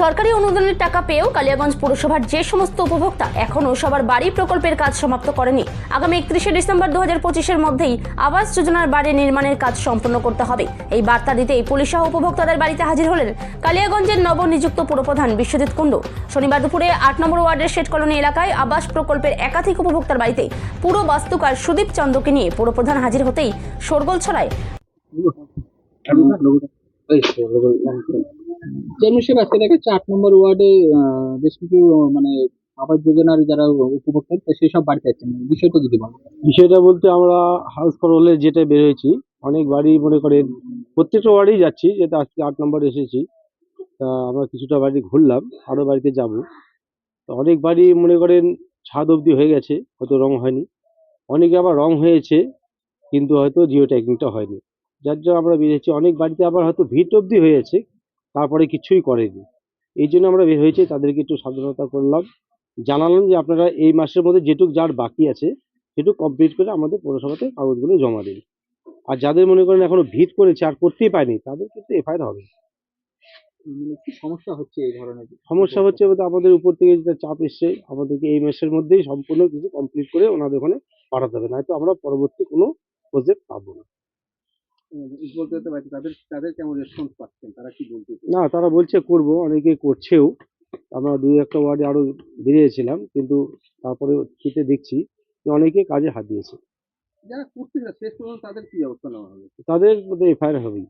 সরকারি অনুদানের টাকা পেয়েও কালিয়াগঞ্জ পুরসভার যে সমস্ত উপভোক্তা এখনও সবার বাড়ি প্রকল্পের কাজ সমাপ্ত করেনি আগামী একত্রিশে ডিসেম্বর দু হাজার পঁচিশের মধ্যেই আবাস যোজনার বাড়ি নির্মাণের কাজ সম্পন্ন করতে হবে এই বার্তা দিতেই পুলিশ সহ উপভোক্তাদের বাড়িতে হাজির হলেন কালিয়াগঞ্জের নবনিযুক্ত পুরপ্রধান বিশ্বজিৎ কুণ্ডু শনিবার দুপুরে আট নম্বর ওয়ার্ডের শেট কলোনি এলাকায় আবাস প্রকল্পের একাধিক উপভোক্তার বাড়িতে পুরো বাস্তুকার সুদীপ চন্দ্রকে নিয়ে পুরপ্রধান হাজির হতেই শোরগোল ছড়ায় চেয়ারম্যান আজকে দেখা আট নম্বর ওয়ার্ডে বেশ কিছু মানে আবাস যোজনার যারা উপভোক্তা, তো সেসব বাড়িতে আছেন বিষয়টা যদি বলেন বিষয়টা বলতে আমরা হাউস ফর হলে যেটা বেরোয়েছি, অনেক বাড়ি মনে করেন, প্রত্যেকটা ওয়ার্ডেই যাচ্ছি যেটা আজকে আট নম্বর এসেছি, তা আমরা কিছুটা বাড়ি ঘুরলাম, আরও বাড়িতে যাব। তো অনেক বাড়ি মনে করেন, ছাদ অবধি হয়ে গেছে, হয়তো রং হয়নি। অনেকে আবার রং হয়েছে, কিন্তু হয়তো জিও ট্যাগিংটা হয়নি। যার জন্য আমরা বেরিয়েছি। অনেক বাড়িতে আবার হয়তো ভিট অবধি হয়েছে তারপরে কিছুই করেনি। এই জন্য আমরা বের হয়েছি তাদেরকে একটু সাবধানতা করলাম। জানালাম যে আপনারা এই মাসের মধ্যে যেটুক যার বাকি আছে সেটুক কমপ্লিট করে আমাদের পৌরসভাতে কাগজগুলো জমা দিন। আর যাদের মনে করেন এখনও ভিত করেছে আর করতেই পারেনি তাদের কিন্তু এফআইআর হবে। মানে কি সমস্যা হচ্ছে এই ধরনের? সমস্যা হচ্ছে বলতে আমাদের উপর থেকে যেটা চাপ এসছে আমাদেরকে এই মাসের মধ্যেই সম্পূর্ণ কিছু কমপ্লিট করে ওনাদের ওখানে পাঠাতে হবে। নয়তো আমরা পরবর্তী কোনো প্রজেক্ট পাবো না। বলতে পারছি তাদের তাদের কেমন রেসপন্স পাচ্ছেন? তারা কি বলছে না তারা বলছে করব অনেকে করছেও। আমরা দুই একটা ওয়ার্ডে আরও বেরিয়েছিলাম কিন্তু তারপরে খেতে দেখছি যে অনেকে কাজে হাত দিয়েছে। যারা করতে শেষ পর্যন্ত তাদের কি অবস্থা নেওয়া হবে? তাদের মধ্যে এফআইআর হবেই।